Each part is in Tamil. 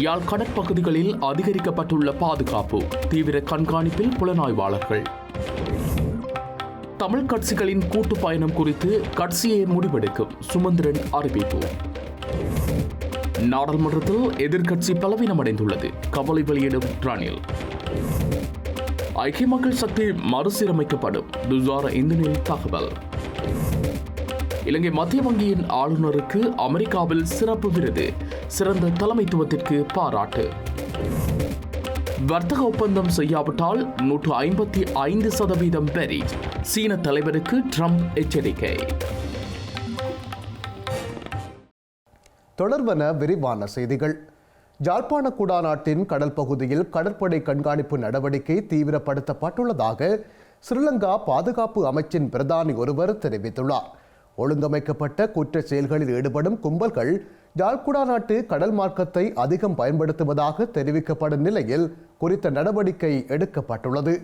யாழ் கடற்பகுதிகளில் அதிகரிக்கப்பட்டுள்ள பாதுகாப்பு தீவிர கண்காணிப்பில் புலனாய்வாளர்கள். தமிழ் கட்சிகளின் கூட்டு பயணம் குறித்து கட்சியை முடிவெடுக்கும் சுமந்திரன் அறிவிப்பு. நாடாளுமன்றத்தில் எதிர்க்கட்சி பலவீனமடைந்துள்ளது கவலை வெளியிடும் ரணில். ஐக்கிய மக்கள் சக்தி மறுசீரமைக்கப்படும் துசார இந்தனில் தகவல். இலங்கை மத்திய வங்கியின் ஆளுநருக்கு அமெரிக்காவில் சிறப்பு விருது சிறந்த தலைமைத்துவத்திற்கு பாராட்டு. வர்த்தக ஒப்பந்தம் செய்யாவிட்டால் நூற்று ஐம்பத்தி ஐந்து சதவீதம் வரி சீன தலைவருக்கு ட்ரம்ப் எச்சரிக்கை. தொடர்வன விரிவான செய்திகள். ஜாழ்ப்பாண குடாநாட்டின் கடல் பகுதியில் கடற்படை கண்காணிப்பு நடவடிக்கை தீவிரப்படுத்தப்பட்டுள்ளதாக ஸ்ரீலங்கா பாதுகாப்பு அமைச்சின் பிரதானி ஒருவர் தெரிவித்துள்ளார். ஒழுங்கமைக்கப்பட்ட குற்ற செயல்களில் ஈடுபடும் கும்பல்கள் ஜாழ்குடாநாட்டு கடல் மார்க்கத்தை அதிகம் பயன்படுத்துவதாக தெரிவிக்கப்படும் நிலையில் குறித்த நடவடிக்கை எடுக்கப்பட்டுள்ளது.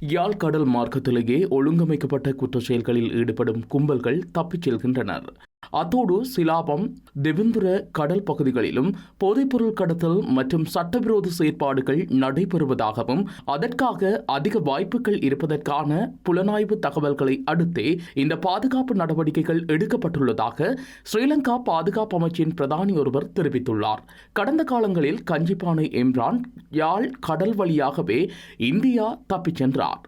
யாழ் கடல் மார்க்கத்திலேயே ஒழுங்கமைக்கப்பட்ட குற்ற செயல்களில் ஈடுபடும் கும்பல்கள் தப்பிச் செல்கின்றனர். அத்தோடு சிலாபம் தெவிந்துர கடல் பகுதிகளிலும் போதைப்பொருள் கடத்தல் மற்றும் சட்டவிரோத செயற்பாடுகள் நடைபெறுவதாகவும் அதற்காக அதிக வாய்ப்புகள் இருப்பதற்கான புலனாய்வு தகவல்களை அடுத்தே இந்த பாதுகாப்பு நடவடிக்கைகள் எடுக்கப்பட்டுள்ளதாக ஸ்ரீலங்கா பாதுகாப்பு அமைச்சின் பிரதானி ஒருவர் தெரிவித்துள்ளார். கடந்த காலங்களில் கஞ்சிப்பானை இம்ரான் யாழ் கடல் வழியாகவே இந்தியா தப்பிச் சென்றார்.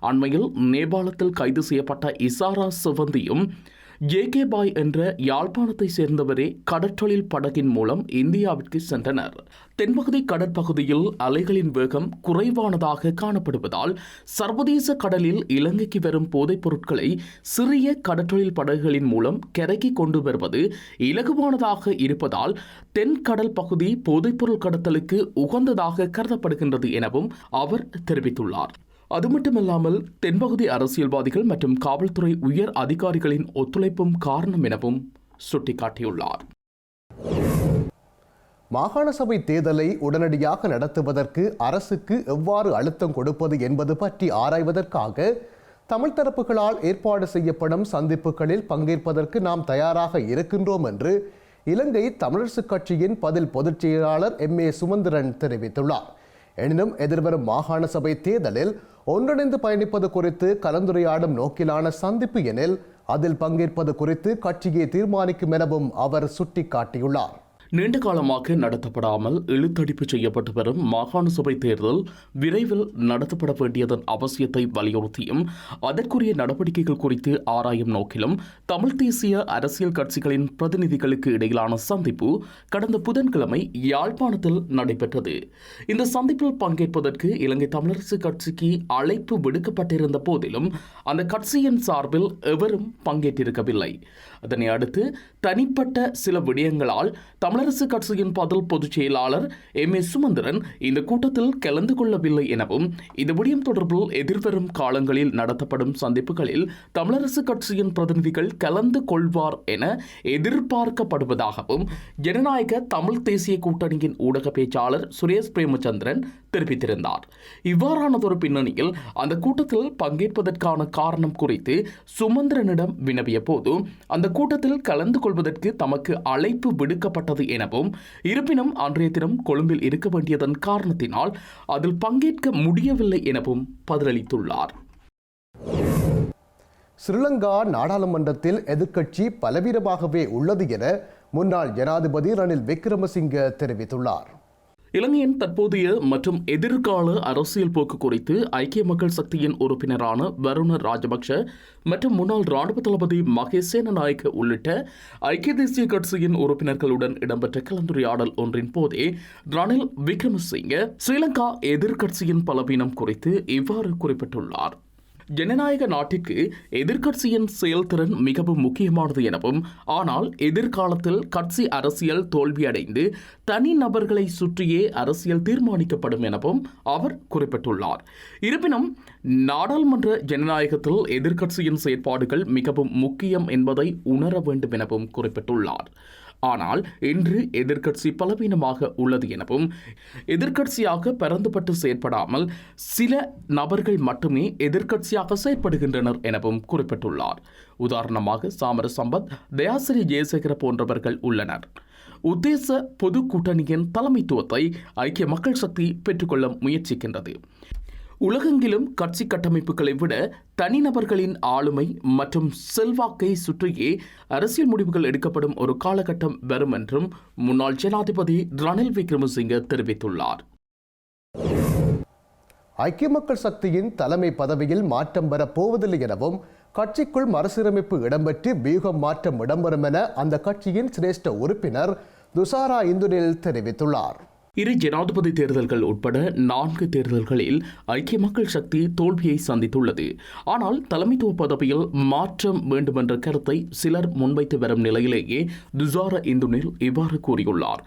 அண்மையில் நேபாளத்தில் கைது செய்யப்பட்ட இசாரா சிவந்தியும் ஜேகே பாய் என்ற யாழ்ப்பாணத்தை சேர்ந்தவரே கடற்றொழில் படகின் மூலம் இந்தியாவிற்கு சென்றனர். தென்பகுதி கடற்பகுதியில் அலைகளின் வேகம் குறைவானதாக காணப்படுவதால் சர்வதேச கடலில் இலங்கைக்கு வரும் போதைப் பொருட்களை சிறிய கடற்றொழில் படகுகளின் மூலம் கரைக்கு கொண்டு வருவது இலகுவானதாக இருப்பதால் தென் கடல் பகுதி போதைப்பொருள் கடத்தலுக்கு உகந்ததாக கருதப்படுகின்றது எனவும் அவர் தெரிவித்துள்ளார். அது மட்டுமல்லாமல் தென்பகுதி அரசியல்வாதிகள் மற்றும் காவல்துறை உயர் அதிகாரிகளின் ஒத்துழைப்பும் காரணம் எனவும் சுட்டிக்காட்டியுள்ளார். மாகாண சபை தேர்தலை உடனடியாக நடத்துவதற்கு அரசுக்கு எவ்வாறு அழுத்தம் கொடுப்பது என்பது பற்றி ஆராய்வதற்காக தமிழ் தரப்புகளால் ஏற்பாடு செய்யப்படும் சந்திப்புகளில் பங்கேற்பதற்கு நாம் தயாராக இருக்கின்றோம் என்று இலங்கை தமிழரசுக் கட்சியின் பதில் பொதுச் செயலாளர் எம் ஏ சுமந்திரன் தெரிவித்துள்ளார். எனினும் எதிர்வரும் மாகாண சபை தேர்தலில் ஒன்றிணைந்து பயணிப்பது குறித்து கலந்துரையாடும் நோக்கிலான சந்திப்பு எனில் அதில் பங்கேற்பது குறித்து கட்சியை தீர்மானிக்கும் எனவும் அவர் சுட்டிக்காட்டியுள்ளார். நீண்ட காலமாக நடத்தப்படாமல் இழுத்தடிப்பு செய்யப்பட்டு வரும் மாகாண சபை தேர்தல் விரைவில் நடத்தப்பட வேண்டியதன் அவசியத்தை வலியுறுத்தியும் அதற்குரிய நடவடிக்கைகள் குறித்து ஆராயும் நோக்கிலும் தமிழ் தேசிய அரசியல் கட்சிகளின் பிரதிநிதிகளுக்கு இடையிலான சந்திப்பு கடந்த புதன்கிழமை யாழ்ப்பாணத்தில் நடைபெற்றது. இந்த சந்திப்பில் பங்கேற்பதற்கு இலங்கை தமிழரசு கட்சிக்கு அழைப்பு விடுக்கப்பட்டிருந்த போதிலும் அந்த கட்சியின் சார்பில் எவரும் பங்கேற்றிருக்கவில்லை. அதனை அடுத்து தனிப்பட்ட சில விடயங்களால் தமிழரசு கட்சியின் பதில் பொதுச் செயலாளர் எம். ஏ. சுமந்திரன் இந்த கூட்டத்தில் கலந்து கொள்ளவில்லை எனவும் இந்த விடயம் தொடர்பில் எதிர்வரும் காலங்களில் நடத்தப்படும் சந்திப்புகளில் தமிழரசு கட்சியின் பிரதிநிதிகள் கலந்து கொள்வார் என எதிர்பார்க்கப்படுவதாகவும் ஜனநாயக தமிழ் தேசிய கூட்டணியின் ஊடக பேச்சாளர் சுரேஷ் பிரேமச்சந்திரன் தெரிவித்திருந்தார். இவ்வாறானதொரு பின்னணியில் அந்த கூட்டத்தில் பங்கேற்பதற்கான காரணம் குறித்து சுமந்திரனிடம் வினவிய போது அந்த கூட்டத்தில் கலந்து கொள்வதற்கு தமக்கு அழைப்பு விடுக்கப்பட்டது எனவும் இருப்பினும் அன்றைய தினம் கொழும்பில் இருக்க வேண்டியதன் காரணத்தினால் அதில் பங்கேற்க முடியவில்லை எனவும் பதிலளித்துள்ளார். ஸ்ரீலங்கா நாடாளுமன்றத்தில் எதிர்க்கட்சி பலவீனமாகவே உள்ளது என முன்னாள் ஜனாதிபதி ரணில் விக்ரமசிங்க தெரிவித்துள்ளார். இலங்கையின் தற்போதைய மற்றும் எதிர்கால அரசியல் போக்கு குறித்து ஐக்கிய மக்கள் சக்தியின் உறுப்பினரான வருண ராஜபக்ஷ மற்றும் முன்னாள் ராணுவ தளபதி மகேசேன நாயக்க உள்ளிட்ட ஐக்கிய தேசிய கட்சியின் உறுப்பினர்களுடன் இடம்பெற்ற கலந்துரையாடல் ஒன்றின் போதே ரணில் விக்ரமசிங்க ஸ்ரீலங்கா எதிர்கட்சியின் பலவீனம் குறித்து இவ்வாறு குறிப்பிட்டுள்ளார். ஜனநாயக நாட்டிற்கு எதிர்க்கட்சியின் செயல்திறன் மிகவும் முக்கியமானது எனவும் ஆனால் எதிர்காலத்தில் கட்சி அரசியல் தோல்வியடைந்து தனி நபர்களை சுற்றியே அரசியல் தீர்மானிக்கப்படும் எனவும் அவர் குறிப்பிட்டுள்ளார். இருப்பினும் நாடாளுமன்ற ஜனநாயகத்தில் எதிர்க்கட்சியின் செயற்பாடுகள் மிகவும் முக்கியம் என்பதை உணர வேண்டும் எனவும் குறிப்பிட்டுள்ளார். ஆனால் இன்று எதிர்க்கட்சி பலவீனமாக உள்ளது எனவும் எதிர்க்கட்சியாக பரந்துபட்டு செயற்படாமல் சில நபர்கள் மட்டுமே எதிர்க்கட்சியாக செயற்படுகின்றனர் எனவும் குறிப்பிட்டுள்ளார். உதாரணமாக சாமர சம்பத் தயாசிரி ஜெயசேகர போன்றவர்கள் உள்ளனர். உத்தேச பொது கூட்டணியின் தலைமைத்துவத்தை ஐக்கிய மக்கள் சக்தி பெற்றுக்கொள்ள முயற்சிக்கின்றது. உலகெங்கிலும் கட்சி கட்டமைப்புகளை விட தனிநபர்களின் ஆளுமை மற்றும் செல்வாக்கை சுற்றியே அரசியல் முடிவுகள் எடுக்கப்படும் ஒரு காலகட்டம் வரும் என்றும் முன்னாள் ஜனாதிபதி ரணில் விக்ரமசிங்க தெரிவித்துள்ளார். ஐக்கிய மக்கள் சக்தியின் தலைமை பதவியில் மாற்றம் வரப்போவதில்லை எனவும் கட்சிக்குள் மறுசீரமைப்பு இடம்பெற்று வியூகம் மாற்றம் இடம்பெறும் என அந்த கட்சியின் சிரேஷ்ட உறுப்பினர் துசாரா இந்துனில் தெரிவித்துள்ளார். இரு ஜனாதிபதி தேர்தல்கள் உட்பட நான்கு தேர்தல்களில் ஐக்கிய மக்கள் சக்தி தோல்வியை சந்தித்துள்ளது. ஆனால் தலைமைத்துவ பதவியில் மாற்றம் வேண்டுமென்ற கருத்தை சிலர் முன்வைத்து வரும் நிலையிலேயே துசார இந்துனில் இவ்வாறு கூறியுள்ளார்.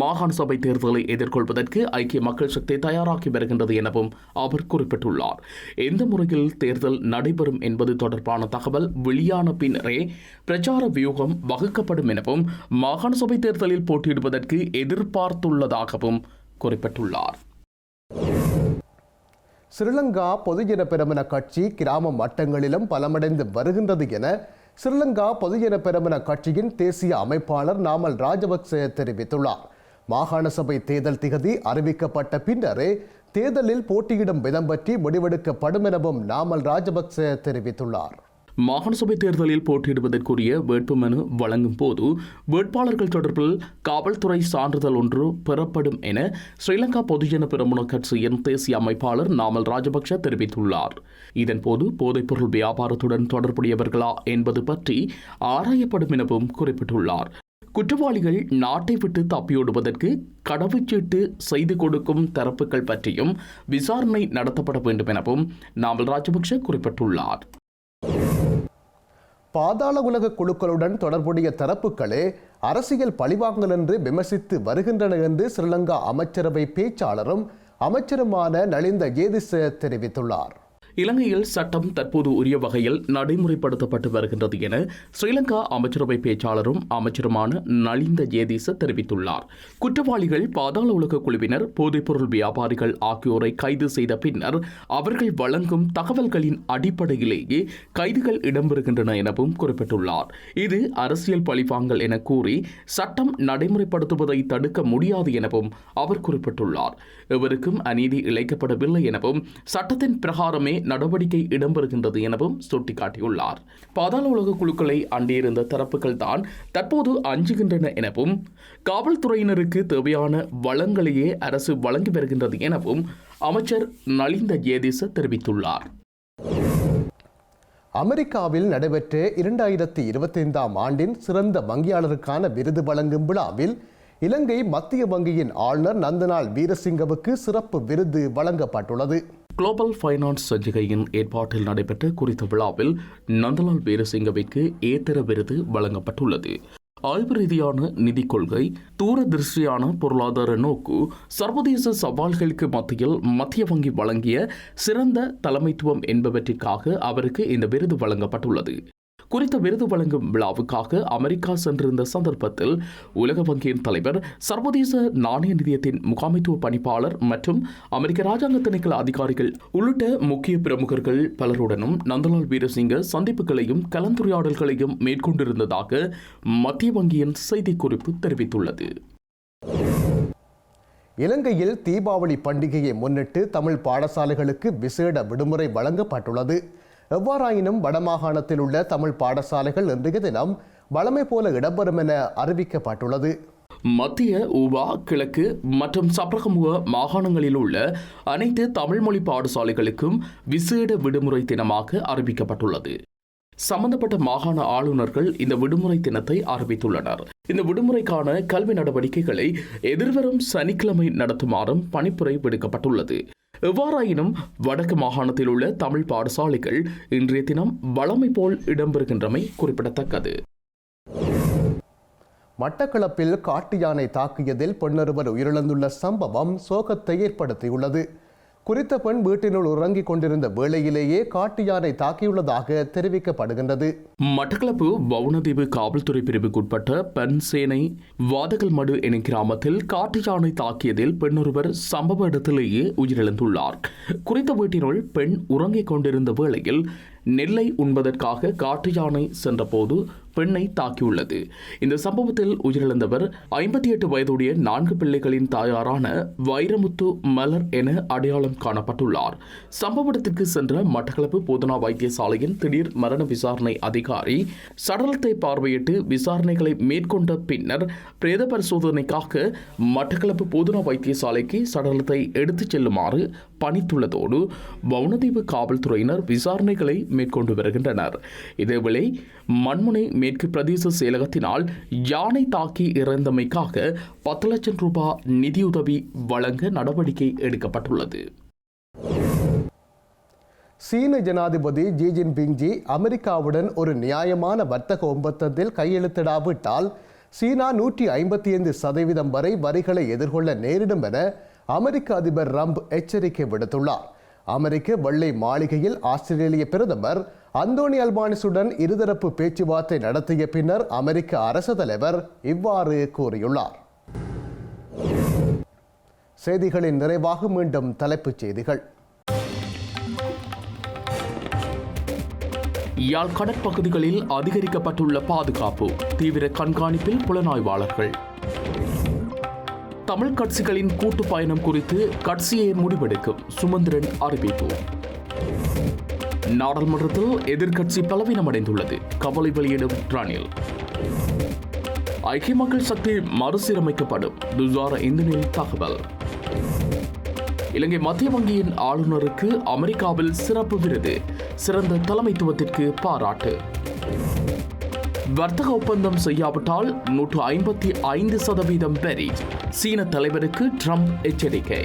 மாகாண சபை தேர்தலை எதிர்கொள்வதற்கு ஐக்கிய மக்கள் சக்தி தயாராகி வருகின்றது எனவும் அவர் குறிப்பிட்டுள்ளார். எந்த முறையில் தேர்தல் நடைபெறும் என்பது தொடர்பான தகவல் வெளியான பின்னரே பிரச்சார வியூகம் வகுக்கப்படும் எனவும் மாகாண சபை தேர்தலில் போட்டியிடுவதற்கு எதிர்பார்த்துள்ளதாகவும் குறிப்பிட்டுள்ளார். ஸ்ரீலங்கா பொதுஜன பெருமன கட்சி கிராம மட்டங்களிலும் பலமடைந்து வருகின்றது என ஸ்ரீலங்கா பொதுஜன பெரமுன கட்சியின் தேசிய அமைப்பாளர் நாமல் ராஜபக்சே தெரிவித்துள்ளார். மாகாண சபை தேர்தல் திகதி அறிவிக்கப்பட்ட பின்னரே தேர்தலில் போட்டியிடும் விதம் பற்றி முடிவெடுக்கப்படும் எனவும் நாமல் ராஜபக்சே தெரிவித்துள்ளார். மாகாண சபை தேர்தலில் போட்டியிடுவதற்குரிய வேட்புமனு வழங்கும் போது வேட்பாளர்கள் தொடர்பில் காவல்துறை சான்றிதழ் ஒன்று பெறப்படும் என ஸ்ரீலங்கா பொதுஜன பெருமுன கட்சியின் தேசிய அமைப்பாளர் நாமல் ராஜபக்ஷ தெரிவித்துள்ளார். இதன்போது போதைப்பொருள் வியாபாரத்துடன் தொடர்புடையவர்களா என்பது பற்றி ஆராயப்படும் எனவும் குறிப்பிட்டுள்ளார். குற்றவாளிகள் நாட்டை விட்டு தப்பியோடுவதற்கு கடவுச்சீட்டு செய்து கொடுக்கும் தரப்புகள் பற்றியும் விசாரணை நடத்தப்பட வேண்டும் எனவும் நாமல் ராஜபக்ஷ குறிப்பிட்டுள்ளார். பாதாள உலக குழுக்களுடன் தொடர்புடைய தரப்புகளே அரசியல் பழிவாங்கல் என்று விமர்சித்து வருகின்றன என்று ஸ்ரீலங்கா அமைச்சரவை பேச்சாளரும் அமைச்சருமான நலிந்த ஏதிச தெரிவித்துள்ளார். இலங்கையில் சட்டம் தற்போது உரிய வகையில் நடைமுறைப்படுத்தப்பட்டு வருகின்றது என ஸ்ரீலங்கா அமைச்சரவை பேச்சாளரும் அமைச்சருமான நலிந்த ஜேதீச தெரிவித்துள்ளார். குற்றவாளிகள் பாதாள உலக குழுவினர் போதைப்பொருள் வியாபாரிகள் ஆகியோரை கைது செய்த பின்னர் அவர்கள் வழங்கும் தகவல்களின் அடிப்படையிலேயே கைதுகள் இடம்பெறுகின்றன எனவும் குறிப்பிட்டுள்ளார். இது அரசியல் பழிவாங்கல் என கூறி சட்டம் நடைமுறைப்படுத்துவதை தடுக்க முடியாது எனவும் அவர் குறிப்பிட்டுள்ளார். எவருக்கும் அநீதி இழைக்கப்படவில்லை எனவும் சட்டத்தின் பிரகாரமே நடவடிக்கை இடம்பெறுகின்றது எனவும் சுட்டிக்காட்டியுள்ளார். பாதாள உலக குழுக்களை அண்டியிருந்த தரப்புகள் தான் தற்போது அஞ்சுகின்றன எனவும் காவல்துறையினருக்கு தேவையான வளங்களையே அரசு வழங்கி வருகின்றது எனவும் அமைச்சர் நலிந்த ஜேதிச தெரிவித்துள்ளார். அமெரிக்காவில் நடைபெற்ற இரண்டாயிரத்தி இருபத்தைந்தாம் ஆண்டின் சிறந்த வங்கியாளருக்கான விருது வழங்கும் விழாவில் இலங்கை மத்திய வங்கியின் ஆளுநர் நந்தனால் வீரசிங்கவுக்கு சிறப்பு விருது வழங்கப்பட்டுள்ளது. குளோபல் ஃபைனான்ஸ் சஞ்சிகையின் ஏற்பாட்டில் நடைபெற்ற குறித்த விழாவில் நந்தலால் வீரசிங்கவிற்கு ஏத்தர விருது வழங்கப்பட்டுள்ளது. ஆய்வு ரீதியான நிதி கொள்கை தூரதிருஷ்டியான பொருளாதார நோக்கு சர்வதேச சவால்களுக்கு மத்தியில் மத்திய வங்கி வழங்கிய சிறந்த தலைமைத்துவம் என்பவற்றிற்காக அவருக்கு இந்த விருது வழங்கப்பட்டுள்ளது. குறித்த விருது வழங்கும் விழாவுக்காக அமெரிக்கா சென்றிருந்த சந்தர்ப்பத்தில் உலக வங்கியின் தலைவர் சர்வதேச நாணய நிதியத்தின் முகாமைத்துவ பணிப்பாளர் மற்றும் அமெரிக்க ராஜாங்க திணைக்கள அதிகாரிகள் உள்ளிட்ட முக்கிய பிரமுகர்கள் பலருடனும் நந்தலால் வீரசிங்க சந்திப்புகளையும் கலந்துரையாடல்களையும் மேற்கொண்டிருந்ததாக மத்திய வங்கியின் செய்திக்குறிப்பு தெரிவித்துள்ளது. இலங்கையில் தீபாவளி பண்டிகையை முன்னிட்டு தமிழ் பாடசாலைகளுக்கு விசேட விடுமுறை வழங்கப்பட்டுள்ளது. எவ்வாறாயினும் வடமாகாணத்தில் உள்ள தமிழ் பாடசாலைகள் இன்றைய தினம் வழமை போல இடம்பெறும் என அறிவிக்கப்பட்டுள்ளது. மத்திய உவா கிழக்கு மற்றும் சப்ரகமுக மாகாணங்களில் உள்ள அனைத்து தமிழ்மொழி பாடசாலைகளுக்கும் விசேட விடுமுறை தினமாக அறிவிக்கப்பட்டுள்ளது. சம்பந்தப்பட்ட மாகாண ஆளுநர்கள் இந்த விடுமுறை தினத்தை அறிவித்துள்ளனர். இந்த விடுமுறைக்கான கல்வி நடவடிக்கைகளை எதிர்வரும் சனிக்கிழமை நடத்துமாறும் பணிப்புரை விடுக்கப்பட்டுள்ளது. எவ்வாறாயினும் வடக்கு மாகாணத்தில் உள்ள தமிழ் பாடசாலைகள் இன்றைய தினம் வளமை போல் இடம்பெறுகின்றமை குறிப்பிடத்தக்கது. மட்டக்களப்பில் காட்டு யானை தாக்கியதில் பெண்ணொருவர் உயிரிழந்துள்ள சம்பவம் சோகத்தை ஏற்படுத்தியுள்ளது. குறித்த பெண் வீட்டினுள் உறங்கிக் கொண்டிருந்த வேளையிலேயே காட்டு யானை தாக்கியுள்ளதாக தெரிவிக்கப்படுகின்றது. மட்டக்களப்பு வவுனதீவு காவல்துறை பிரிவுக்குட்பட்ட பென்சேனை வாதகல் மடு எனும் கிராமத்தில் காட்டு யானை தாக்கியதில் பெண்ணொருவர் சம்பவ இடத்திலேயே உயிரிழந்துள்ளார். குறித்த வீட்டினுள் பெண் உறங்கிக் கொண்டிருந்த வேளையில் நெல்லை உண்பதற்காக காட்டு யானை சென்றபோது பெண்ணை தாக்கியுள்ளது. இந்த சம்பவத்தில் உயிரிழந்தவர் ஐம்பத்தி எட்டு வயதுடைய நான்கு பிள்ளைகளின் தாயாரான வைரமுத்து மலர் என அடையாளம் காணப்பட்டுள்ளார். சம்பவ இடத்திற்கு சென்ற மட்டக்களப்பு போதனா வைத்தியசாலையின் திடீர் மரண விசாரணை அதிகாரி சடலத்தை பார்வையிட்டு விசாரணைகளை மேற்கொண்ட பின்னர் பிரேத பரிசோதனைக்காக மட்டக்களப்பு போதனா வைத்தியசாலைக்கு சடலத்தை எடுத்துச் செல்லுமாறு பணித்துள்ளதோடு வவுனதீவு காவல்துறையினர் விசாரணைகளை மேற்கொண்டு வருகின்றனர். இதேவேளை மண்முனை மேற்கு பிரதேச செயலகத்தினால் யானை தாக்கி இறந்தமைக்காக பத்து லட்சம் ரூபாய் நிதியுதவி வழங்க நடவடிக்கை எடுக்கப்பட்டுள்ளது. சீன ஜனாதிபதி ஜி ஜின்பிங் ஜி அமெரிக்காவுடன் ஒரு நியாயமான வர்த்தக ஒப்பந்தத்தில் கையெழுத்திடாவிட்டால் சீனா நூற்றி ஐம்பத்தி ஐந்து சதவீதம் வரை வரிகளை எதிர்கொள்ள நேரிடும் என அமெரிக்க அதிபர் ரம்ப் எச்சரிக்கை விடுத்துள்ளார். அமெரிக்க வெள்ளை மாளிகையில் ஆஸ்திரேலிய பிரதமர் அந்தோனி அல்பானிசுடன் இருதரப்பு பேச்சுவார்த்தை நடத்திய பின்னர் அமெரிக்க அரசு தலைவர் இவ்வாறு கூறியுள்ளார். செய்திகளின் நிறைவாக மீண்டும் தலைப்புச் செய்திகள். யாழ் கடற்பகுதிகளில் அதிகரிக்கப்பட்டுள்ள பாதுகாப்பு தீவிர கண்காணிப்பில் புலனாய்வாளர்கள். தமிழ் கட்சிகளின் கூட்டு பயணம் குறித்து கட்சியை முடிவெடுக்கும் சுமந்திரன் அறிவிப்பு. நாடாளுமன்றத்தில் எதிர்க்கட்சி பலவீனமடைந்துள்ளது. கவலை வெளியிடும் ரணில். ஐக்கிய மக்கள் சக்தி மறுசீரமைக்கப்படும். துசார இந்தினில் தகவல். இலங்கை மத்திய வங்கியின் ஆளுநருக்கு அமெரிக்காவில் சிறப்பு விருது. சிறந்த தலைமைத்துவத்திற்கு பாராட்டு. வர்த்தக ஒப்பந்தம் செய்யாவிட்டால் நூற்று ஐம்பத்தி ஐந்து சதவீதம் வரி சீன தலைவருக்கு ட்ரம்ப் எச்சரிக்கை.